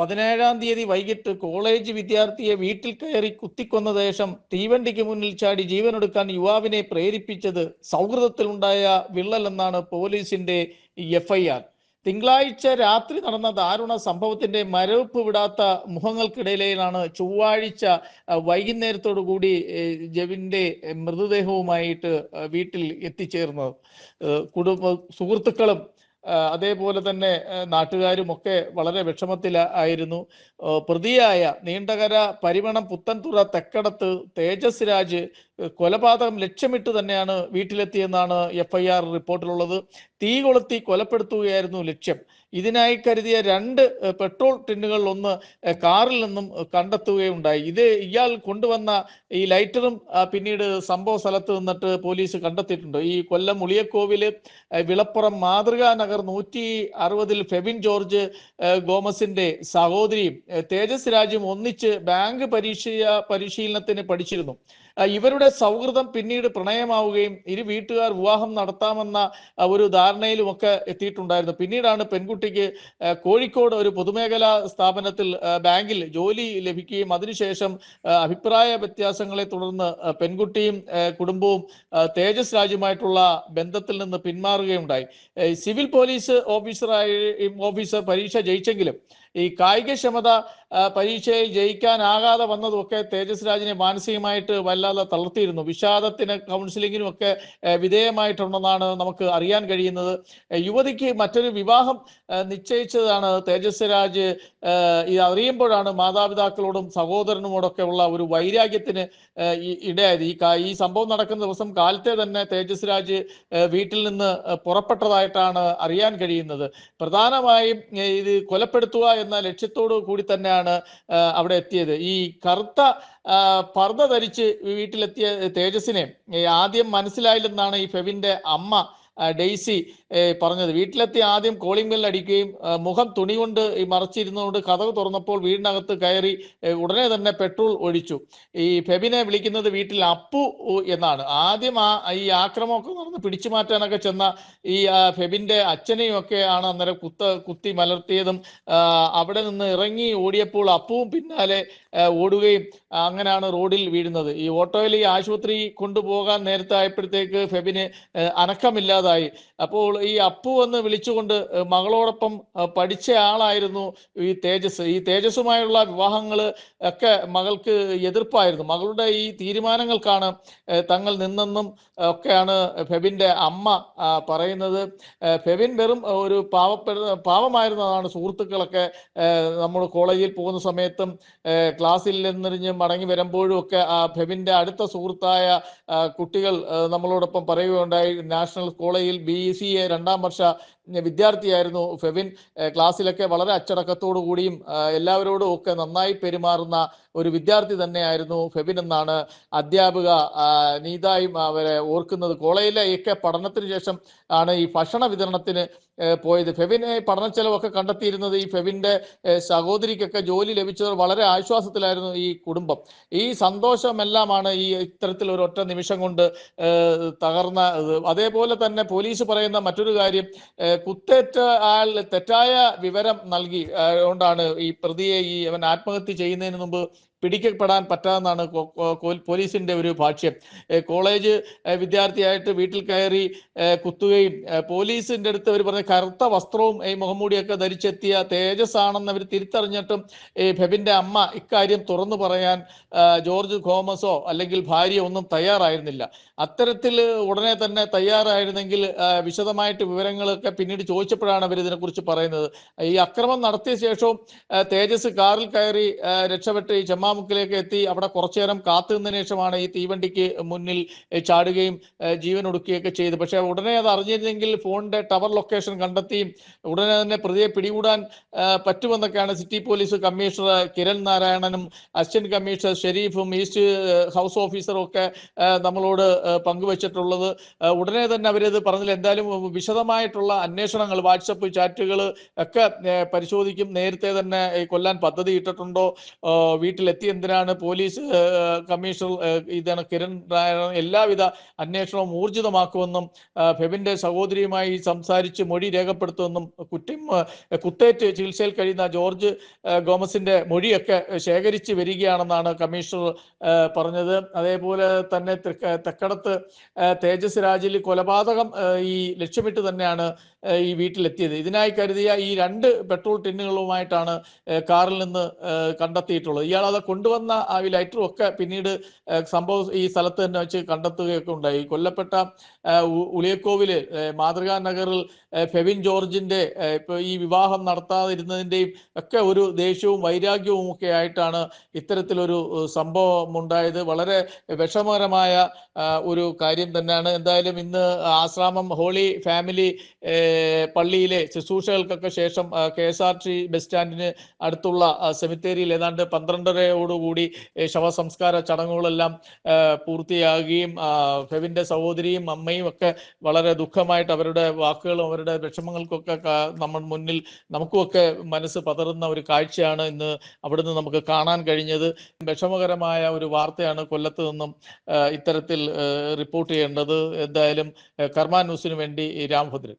പതിനേഴാം തീയതി വൈകിട്ട് കോളേജ് വിദ്യാർത്ഥിയെ വീട്ടിൽ കയറി കുത്തിക്കൊന്ന ശേഷം തീവണ്ടിക്ക് മുന്നിൽ ചാടി ജീവനെടുക്കാൻ യുവാവിനെ പ്രേരിപ്പിച്ചത് സൗഹൃദത്തിലുണ്ടായ വിള്ളലെന്നാണ് പോലീസിന്റെ എഫ്ഐആർ. തിങ്കളാഴ്ച രാത്രി നടന്ന ദാരുണ സംഭവത്തിന്റെ മരവിപ്പ് വിടാത്ത മുഖങ്ങൾക്കിടയിലാണ് ചൊവ്വാഴ്ച വൈകുന്നേരത്തോടു കൂടി ജവിന്റെ മൃതദേഹവുമായിട്ട് വീട്ടിൽ എത്തിച്ചേർന്നത്. കുടുംബ സുഹൃത്തുക്കളും അതേപോലെ തന്നെ നാട്ടുകാരുമൊക്കെ വളരെ വിഷമത്തിൽ ആയിരുന്നു. പ്രതിയായ നീണ്ടകര പരിമണം പുത്തൻതുറ തെക്കടത്ത് തേജസ് രാജ് കൊലപാതകം ലക്ഷ്യമിട്ട് തന്നെയാണ് വീട്ടിലെത്തിയെന്നാണ് എഫ് ഐ ആർ റിപ്പോർട്ടിലുള്ളത്. തീ കൊളുത്തി കൊലപ്പെടുത്തുകയായിരുന്നു ലക്ഷ്യം. ഇതിനായി കരുതിയ രണ്ട് പെട്രോൾ ടിന്നുകളിൽ ഒന്ന് കാറിൽ നിന്നും കണ്ടെത്തുകയുണ്ടായി. ഇത് ഇയാൾ കൊണ്ടുവന്ന ഈ ലൈറ്ററും പിന്നീട് സംഭവ സ്ഥലത്ത് നിന്നിട്ട് പോലീസ് കണ്ടെത്തിയിട്ടുണ്ട്. ഈ കൊല്ലം ഉളിയക്കോവിൽ വിളപ്പുറം മാതൃകാ നഗർ നൂറ്റി അറുപതിൽ ഫെബിൻ ജോർജ് ഗോമസിന്റെ സഹോദരിയും തേജസ് രാജും ഒന്നിച്ച് ബാങ്ക് പരീക്ഷ പരിശീലനത്തിന് പഠിച്ചിരുന്നു. ഇവരുടെ സൗഹൃദം പിന്നീട് പ്രണയമാവുകയും ഇരു വീട്ടുകാർ വിവാഹം നടത്താമെന്ന ഒരു ധാരണയിലുമൊക്കെ എത്തിയിട്ടുണ്ടായിരുന്നു. പിന്നീടാണ് പെൺകുട്ടിക്ക് കോഴിക്കോട് ഒരു പൊതുമേഖലാ സ്ഥാപനത്തിൽ ബാങ്കിൽ ജോലി ലഭിക്കുകയും അതിനുശേഷം അഭിപ്രായ വ്യത്യാസങ്ങളെ തുടർന്ന് പെൺകുട്ടിയും കുടുംബവും തേജസ് രാജുമായിട്ടുള്ള ബന്ധത്തിൽ നിന്ന് പിന്മാറുകയുണ്ടായി. സിവിൽ പോലീസ് ഓഫീസറായി ഓഫീസർ പരീക്ഷ ജയിച്ചെങ്കിലും ഈ കായികക്ഷമത പരീക്ഷയിൽ ജയിക്കാനാകാതെ വന്നതുമൊക്കെ തേജസ് രാജിനെ മാനസികമായിട്ട് വല്ലാതെ തളർത്തിയിരുന്നു. വിഷാദത്തിന് കൗൺസിലിങ്ങിനും ഒക്കെ വിധേയമായിട്ടുണ്ടെന്നാണ് നമുക്ക് അറിയാൻ കഴിയുന്നത്. യുവതിക്ക് മറ്റൊരു വിവാഹം നിശ്ചയിച്ചതാണ് തേജസ് രാജ്. ഇത് അറിയുമ്പോഴാണ് മാതാപിതാക്കളോടും സഹോദരനോടൊക്കെ ഉള്ള ഒരു വൈരാഗ്യത്തിന് ഇടയായത്. ഈ ഈ സംഭവം നടക്കുന്ന ദിവസം കാലത്തെ തന്നെ തേജസ് രാജ് വീട്ടിൽ നിന്ന് പുറപ്പെട്ടതായിട്ടാണ് അറിയാൻ കഴിയുന്നത്. പ്രധാനമായും ഇത് കൊലപ്പെടുത്തുക എന്ന ലക്ഷ്യത്തോടു കൂടി തന്നെയാണ് അവിടെ എത്തിയത്. ഈ കറുത്ത പർദ്ധ ധരിച്ച് വീട്ടിലെത്തിയ തേജസിനെ ആദ്യം മനസ്സിലായില്ലെന്നാണ് ഈ ഫെവിന്റെ അമ്മ ഡെയ്സി പറഞ്ഞത്. വീട്ടിലെത്തി ആദ്യം കോളിംഗ് ബെൽ അടിക്കുകയും മുഖം തുണി കൊണ്ട് മറച്ചിരുന്നുകൊണ്ട് കഥവ് തുറന്നപ്പോൾ വീടിനകത്ത് കയറി ഉടനെ തന്നെ പെട്രോൾ ഒഴിച്ചു. ഈ ഫെബിനെ വിളിക്കുന്നത് വീട്ടിൽ അപ്പു എന്നാണ്. ആദ്യം ആ ഈ ആക്രമമൊക്കെ നടന്ന് പിടിച്ചു മാറ്റാനൊക്കെ ചെന്ന ഈ ഫെബിന്റെ അച്ഛനെയും ഒക്കെ ആണ് അന്നേരം കുത്ത കുത്തി മലർത്തിയതും അവിടെ നിന്ന് ഇറങ്ങി ഓടിയപ്പോൾ അപ്പവും പിന്നാലെ ഓടുകയും അങ്ങനെയാണ് റോഡിൽ വീഴുന്നത്. ഈ ഓട്ടോയിൽ ഈ ആശുപത്രി കൊണ്ടുപോകാൻ നേരത്തെ ആയപ്പോഴത്തേക്ക് ഫെബിന് അനക്കമില്ലാതായി. അപ്പോൾ ഈ അപ്പു എന്ന് വിളിച്ചുകൊണ്ട് മകളോടൊപ്പം പഠിച്ച ആളായിരുന്നു ഈ തേജസ്. ഈ തേജസ്സുമായുള്ള വിവാഹങ്ങൾ ഒക്കെ മകൾക്ക് എതിർപ്പായിരുന്നു. മകളുടെ ഈ തീരുമാനങ്ങൾക്കാണ് തങ്ങൾ നിന്നെന്നും ഒക്കെയാണ് ഫെബിന്റെ അമ്മ പറയുന്നത് ഫെബിൻ വെറും ഒരു പാവപ്പെടുന്ന പാവമായിരുന്നതാണ് സുഹൃത്തുക്കളൊക്കെ നമ്മൾ കോളേജിൽ പോകുന്ന സമയത്തും ക്ലാസ്സിൽ നിന്നെറിഞ്ഞ് മടങ്ങി വരുമ്പോഴും ഒക്കെ ആ ഫെബിന്റെ അടുത്ത സുഹൃത്തായ കുട്ടികൾ നമ്മളോടൊപ്പം പറയുകയുണ്ടായി. നാഷണൽ കോളേജിൽ ബി സി എ രണ്ടാം വർഷ വിദ്യാർത്ഥിയായിരുന്നു ഫെബിൻ ക്ലാസ്സിലൊക്കെ വളരെ അച്ചടക്കത്തോടു കൂടിയും എല്ലാവരോടും ഒക്കെ നന്നായി പെരുമാറുന്ന ഒരു വിദ്യാർത്ഥി തന്നെയായിരുന്നു ഫെബിൻ എന്നാണ് അധ്യാപിക നീതായും അവരെ ഓർക്കുന്നത്. കോളേജിലെ ഒക്കെ പഠനത്തിന് ശേഷം ആണ് ഈ ഭക്ഷണ വിതരണത്തിന് പോയത്. ഫെവിന് പഠന ചെലവൊക്കെ കണ്ടെത്തിയിരുന്നത് ഈ ഫെവിന്റെ സഹോദരിക്കൊക്കെ ജോലി ലഭിച്ചത് വളരെ ആശ്വാസത്തിലായിരുന്നു ഈ കുടുംബം. ഈ സന്തോഷമെല്ലാമാണ് ഈ ഇത്തരത്തിൽ ഒരു ഒറ്റ നിമിഷം കൊണ്ട് തകർന്ന അതേപോലെ തന്നെ പോലീസ് പറയുന്ന മറ്റൊരു കാര്യം കുത്തേറ്റ ആൾ തെറ്റായ വിവരം നൽകി കൊണ്ടാണ് ഈ പ്രതിയെ ഈ അവൻ ആത്മഹത്യ ചെയ്യുന്നതിന് മുമ്പ് പിടിക്കപ്പെടാൻ പറ്റാമെന്നാണ് പോലീസിന്റെ ഒരു ഭാഷ്യം. കോളേജ് വിദ്യാർത്ഥിയായിട്ട് വീട്ടിൽ കയറി കുത്തുകയും പോലീസിന്റെ അടുത്ത് അവർ പറഞ്ഞ കറുത്ത വസ്ത്രവും ഈ മുഖംമൂടിയൊക്കെ ധരിച്ചെത്തിയ തേജസ് ആണെന്ന് അവർ തിരിച്ചറിഞ്ഞിട്ടും ഈ ഫെബിന്റെ അമ്മ ഇക്കാര്യം തുറന്നു പറയാൻ ജോർജ് തോമസോ അല്ലെങ്കിൽ ഭാര്യ ഒന്നും തയ്യാറായിരുന്നില്ല. അത്തരത്തിൽ ഉടനെ തന്നെ തയ്യാറായിരുന്നെങ്കിൽ വിശദമായിട്ട് വിവരങ്ങളൊക്കെ പിന്നീട് ചോദിച്ചപ്പോഴാണ് അവർ ഇതിനെക്കുറിച്ച് പറയുന്നത്. ഈ അക്രമം നടത്തിയ ശേഷവും തേജസ് കാറിൽ കയറി രക്ഷപ്പെട്ട് ഈ ചെമ്മാമുക്കിലേക്ക് എത്തി. അവിടെ കുറച്ചു നേരം കാത്തു നിന്നതിന് ശേഷമാണ് ഈ തീവണ്ടിക്ക് മുന്നിൽ ചാടുകയും ജീവൻ ഒടുക്കുകയൊക്കെ ചെയ്തു പക്ഷേ ഉടനെ അത് അറിഞ്ഞിരുന്നെങ്കിൽ ഫോണിന്റെ ടവർ ലൊക്കേഷൻ കണ്ടെത്തി ഉടനെ തന്നെ പ്രതിയെ പിടികൂടാൻ പറ്റുമെന്നൊക്കെയാണ് സിറ്റി പോലീസ് കമ്മീഷണർ കിരൺ നാരായണനും അസിസ്റ്റന്റ് കമ്മീഷണർ ഷെരീഫും ഈസ്റ്റ് ഹൗസ് ഓഫീസറും ഒക്കെ നമ്മളോട് പങ്കുവച്ചിട്ടുള്ളത്. ഉടനെ തന്നെ അവരത് പറഞ്ഞില്ല. എന്തായാലും വിശദമായിട്ടുള്ള അന്വേഷണങ്ങൾ വാട്സപ്പ് ചാറ്റുകൾ ഒക്കെ പരിശോധിക്കും. നേരത്തെ തന്നെ കൊല്ലാൻ പദ്ധതി ഇട്ടിട്ടുണ്ടോ? വീട്ടിലെത്തി എത്തി എന്തിനാണ് പോലീസ് കമ്മീഷണർ ഇതാണ് കിരൺ എല്ലാവിധ അന്വേഷണവും ഊർജിതമാക്കുമെന്നും ഫെബിന്റെ സഹോദരിയുമായി സംസാരിച്ച് മൊഴി രേഖപ്പെടുത്തുമെന്നും കുറ്റം കുത്തേറ്റ് ചികിത്സയിൽ കഴിയുന്ന ജോർജ് ഗോമസിന്റെ മൊഴിയൊക്കെ ശേഖരിച്ച് വരികയാണെന്നാണ് കമ്മീഷണർ പറഞ്ഞത്. അതേപോലെ തന്നെ തെക്ക- തെക്കടത്ത് തേജസ് രാജിൽ കൊലപാതകം ഈ ലക്ഷ്യമിട്ട് തന്നെയാണ് ഈ വീട്ടിലെത്തിയത്. ഇതിനായി കരുതിയ ഈ രണ്ട് പെട്രോൾ ടിന്നുകളുമായിട്ടാണ് കാറിൽ നിന്ന് കണ്ടെത്തിയിട്ടുള്ളത്. ഇയാൾ അത് കൊണ്ടുവന്ന ആ ലൈറ്ററും ഒക്കെ പിന്നീട് സംഭവം ഈ സ്ഥലത്ത് തന്നെ വെച്ച് കണ്ടെത്തുകയൊക്കെ ഉണ്ടായി. കൊല്ലപ്പെട്ട ഉളിയക്കോവിൽ മാതൃകാ നഗറിൽ ഫെവിൻ ജോർജിന്റെ ഇപ്പൊ ഈ വിവാഹം നടത്താതിരുന്നതിന്റെയും ഒക്കെ ഒരു ദേഷ്യവും വൈരാഗ്യവും ഒക്കെ ആയിട്ടാണ് ഇത്തരത്തിലൊരു സംഭവം ഉണ്ടായത് വളരെ വിഷമകരമായ ഒരു കാര്യം തന്നെയാണ്. എന്തായാലും ഇന്ന് ആശ്രാമം ഹോളി ഫാമിലി പള്ളിയിലെ ശുശ്രൂഷകൾക്കൊക്കെ ശേഷം K S R T bus സ്റ്റാൻഡിന് അടുത്തുള്ള സെമിത്തേരിയിൽ ഏതാണ്ട് പന്ത്രണ്ടരയോടുകൂടി ഏഹ്, ശവസംസ്കാര ചടങ്ങുകളെല്ലാം പൂർത്തിയാകുകയും ഫെവിന്റെ സഹോദരിയും അമ്മയും ഒക്കെ വളരെ ദുഃഖമായിട്ട് അവരുടെ വാക്കുകളും അവരുടെ വിഷമങ്ങൾക്കൊക്കെ നമ്മൾ മുന്നിൽ നമുക്കുമൊക്കെ മനസ്സ് പതറുന്ന ഒരു കാഴ്ചയാണ് ഇന്ന് അവിടുന്ന് നമുക്ക് കാണാൻ കഴിഞ്ഞത്. വിഷമകരമായ ഒരു വാർത്തയാണ് കൊല്ലത്ത് നിന്നും ഇത്തരത്തിൽ റിപ്പോർട്ട് ചെയ്യേണ്ടത്. എന്തായാലും കർമാ ന്യൂസിന് വേണ്ടി രാംഭദ്രൻ.